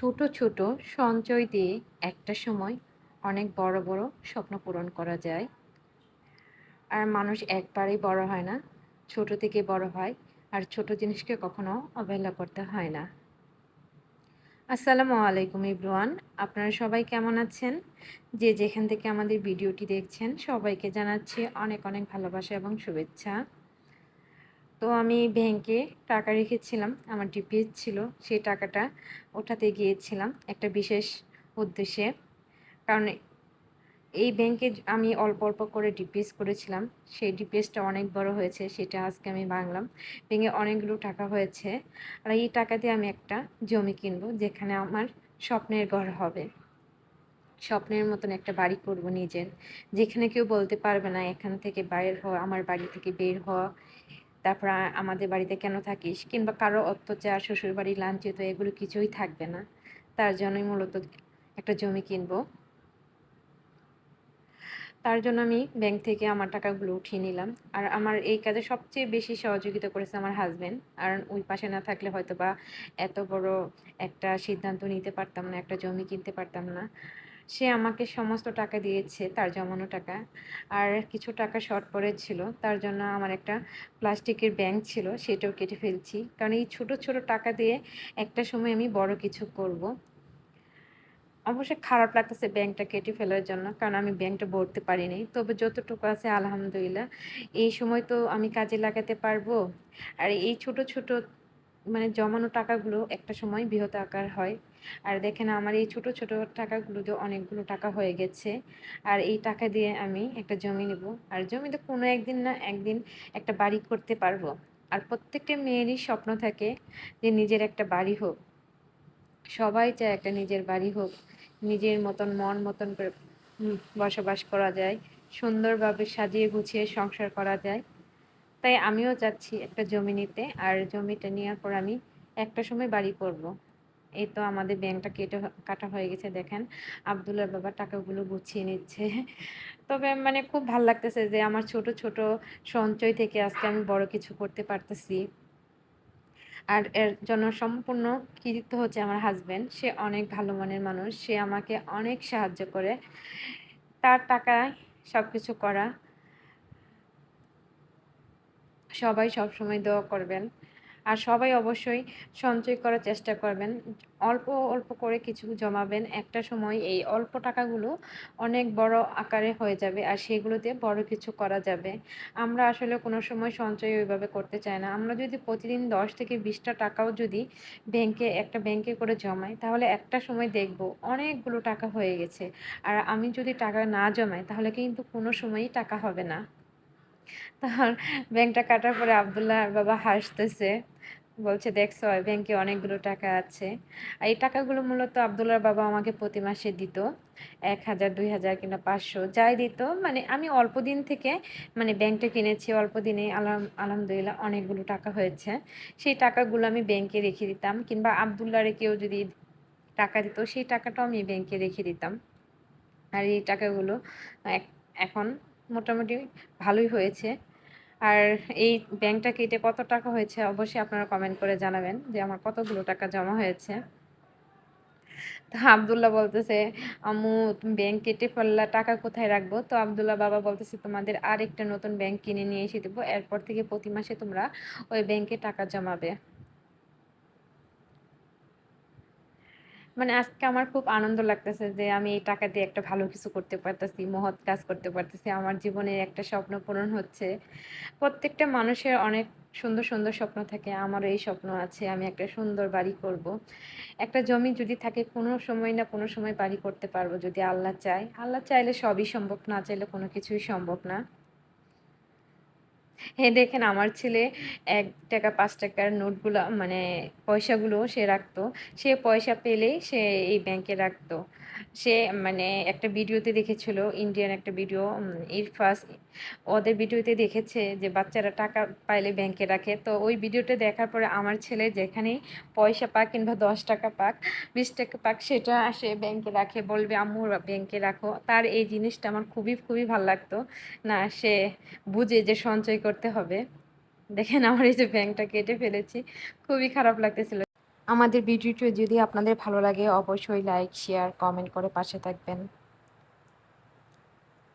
ছোট ছোট সঞ্চয় দিয়ে একটা সময় অনেক বড় বড় স্বপ্ন পূরণ করা যায়। আর মানুষ একবারেই বড় হয় না, ছোট থেকে বড় হয়, আর ছোট জিনিসকে কখনো অবহেলা করতে হয় না। আসসালামু আলাইকুম ইব্রুয়ান, আপনারা সবাই কেমন আছেন? যে যেখান থেকে আমাদের ভিডিওটি দেখছেন, সবাইকে জানাচ্ছি অনেক অনেক ভালোবাসা এবং শুভেচ্ছা। তো আমি ব্যাংকে টাকা রেখেছিলাম, আমার ডিপিএস ছিল সেই টাকাটা ওঠাতে গিয়েছিলাম একটা বিশেষ উদ্দেশ্যে। কারণ এই ব্যাংকে আমি অল্প অল্প করে ডিপিএস করেছিলাম, সেই ডিপিএসটা অনেক বড় হয়েছে, সেটা আজকে আমি ভাঙলাম। ব্যাংকে অনেকগুলো টাকা হয়েছে, আর এই টাকা দিয়ে আমি একটা জমি কিনবো, যেখানে আমার স্বপ্নের ঘর হবে। স্বপ্নের মতন একটা বাড়ি করব নিজের, যেখানে কেউ বলতে পারবে না, এখান থেকে বাইর হওয়া, আমার বাড়ি থেকে বের হওয়া তারপর আমাদের বাড়িতে কেন থাকিস? কিংবা কারও অত্যাচার শ্বশুর বাড়ি লাঞ্ছিত, এগুলো কিছুই থাকবে না। তার জন্যই মূলত একটা জমি কিনবো। তার জন্য আমি ব্যাংক থেকে আমার টাকাগুলো উঠিয়ে নিলাম। আর আমার এই কাজে সবচেয়ে বেশি সহযোগিতা করেছে আমার হাজব্যান্ড আর ওই পাশে না থাকলে হয়তো বা এত বড় একটা সিদ্ধান্ত নিতে পারতাম না, একটা জমি কিনতে পারতাম না। সে আমাকে সমস্ত টাকা দিয়েছে, তার জমানো টাকা। আর কিছু টাকা শর্ট পড়েছিল তার জন্য আমার একটা প্লাস্টিকের ব্যাংক ছিল, সেটাও কেটে ফেলছি। কারণ এই ছোট ছোট টাকা দিয়ে একটা সময় আমি বড় কিছু করব। অবশ্যই খারাপ লাগতেছে ব্যাংকটা কেটে ফেলার জন্য, কারণ আমি ব্যাংকটা ভরতে পারিনি। তবে যতটুকু আছে, আলহামদুলিল্লাহ। এই সময় তো আমি কাজে লাগাতে পারব। আর এই ছোট ছোট মানে জমানো টাকাগুলো একটা সময় বৃহৎ আকার হয়। আর দেখেন আমার এই ছোট ছোট টাকাগুলো যে অনেকগুলো টাকা হয়ে গেছে। আর এই টাকা দিয়ে আমি একটা জমি নেব। আর জমিতে কোনো একদিন না একদিন একটা বাড়ি করতে পারব। আর প্রত্যেকটা মেয়েরই স্বপ্ন থাকে যে নিজের একটা বাড়ি হোক। সবাই চায় একটা নিজের বাড়ি হোক। নিজের মতন মন মতন করে বসবাস করা যায়। সুন্দরভাবে সাজিয়ে গুছিয়ে সংসার করা যায়। তাই আমিও যাচ্ছি একটা জমি নিতে। আর জমিটা নেওয়ার পর আমি একটা সময় বাড়ি করব। এই তো আমাদের ব্যাংকটা কেটে কাটা হয়ে গেছে, দেখেন। আবদুল্লার বাবা টাকাগুলো গুছিয়ে নিচ্ছে। তবে মানে খুব ভালো লাগতেছে যে আমার ছোট ছোট সঞ্চয় থেকে আজকে আমি বড় কিছু করতে পারতেছি। আর এর জন্য সম্পূর্ণ কৃতিত্ব হচ্ছে আমার হাজব্যান্ড সে অনেক ভালো মনের মানুষ। সে আমাকে অনেক সাহায্য করে। তার টাকায় সব কিছু করা। সবাই সবসময় দোয়া করবেন। আর সবাই অবশ্যই সঞ্চয় করার চেষ্টা করবেন। অল্প অল্প করে কিছু জমাবেন। একটা সময় এই অল্প টাকাগুলো অনেক বড় আকারে হয়ে যাবে আর সেগুলোতে বড় কিছু করা যাবে। আমরা আসলে কোনো সময় সঞ্চয় ওইভাবে করতে চাই না। আমরা যদি প্রতিদিন দশ থেকে বিশটা টাকাও যদি ব্যাংকে, একটা ব্যাংকে করে জমাই, তাহলে একটা সময় দেখব অনেকগুলো টাকা হয়ে গেছে। আর আমি যদি টাকা না জমাই, তাহলে কিন্তু কোনো সময়ই টাকা হবে না। তখন ব্যাংকটা কাটার পরে আবদুল্লাহ বাবা হাসতেছে, বলছে দেখছ ব্যাংকে অনেকগুলো টাকা আছে। আর এই টাকাগুলো মূলত আবদুল্লার বাবা আমাকে প্রতি মাসে দিত, এক হাজার, দুই হাজার কিংবা পাঁচশো, যাই দিত। মানে আমি অল্প দিন থেকে মানে ব্যাংকটা কিনেছি, অল্প দিনে আলহাম আলহামদুলিল্লাহ অনেকগুলো টাকা হয়েছে। সেই টাকাগুলো আমি ব্যাংকে রেখে দিতাম, কিংবা আবদুল্লারে কেউ যদি টাকা দিত, সেই টাকাটাও আমি ব্যাংকে রেখে দিতাম। আর এই টাকাগুলো এখন মোটামুটি ভালোই হয়েছে। আর এই ব্যাংকটা কেটে কত টাকা হয়েছে অবশ্যই আপনারা কমেন্ট করে জানাবেন যে আমার কতগুলো টাকা জমা হয়েছে। তো আবদুল্লাহ বলতেছে, আম্মু ব্যাংক কেটে ফেললা, টাকা কোথায় রাখব? তো আবদুল্লাহ বাবা বলতেছে, তোমাদের আর একটা নতুন ব্যাংক কিনে নিয়ে এসে দেবো। এরপর থেকে প্রতি মাসে তোমরা ওই ব্যাংকে টাকা জমাবে। মানে আজকে আমার খুব আনন্দ লাগতেছে যে আমি এই টাকা দিয়ে একটা ভালো কিছু করতে পারতেছি, মহৎ কাজ করতে পারতেছি। আমার জীবনের একটা স্বপ্ন পূরণ হচ্ছে। প্রত্যেকটা মানুষের অনেক সুন্দর সুন্দর স্বপ্ন থাকে। আমারও এই স্বপ্ন আছে, আমি একটা সুন্দর বাড়ি করব। একটা জমি যদি থাকে, কোনো সময় না কোনো সময় বাড়ি করতে পারব যদি আল্লাহ চায়। আল্লাহ চাইলে সবই সম্ভব, না চাইলে কোনো কিছুই সম্ভব না। হ্যাঁ দেখেন আমার ছেলে এক টাকা, পাঁচ টাকার নোটগুলো মানে পয়সাগুলো সে রাখতো। সে পয়সা পেলে সে এই ব্যাংকে রাখতো। সে মানে একটা ভিডিওতে দেখেছিল, ইন্ডিয়ান একটা ভিডিও ফার্স্ট ওদের ভিডিওতে দেখেছে যে বাচ্চারা টাকা পাইলে ব্যাংকে রাখে। তো ওই ভিডিওটা দেখার পরে আমার ছেলে যেখানেই পয়সা পাক কিংবা দশ টাকা পাক, বিশ টাকা পাক, সেটা আসে ব্যাংকে রাখে, বলবে, আম্মু ব্যাংকে রাখো। তার এই জিনিসটা আমার খুবই খুবই ভালো লাগতো। না, সে বুঝে যে সঞ্চয় করতে হবে। দেখেন আমার এই যে ব্যাংকটা কেটে ফেলেছি। খুবই খারাপ লাগতেছিল। আমাদের ভিডিওটি যদি আপনাদের ভালো লাগে, অবশ্যই লাইক শেয়ার কমেন্ট করে পাশে থাকবেন।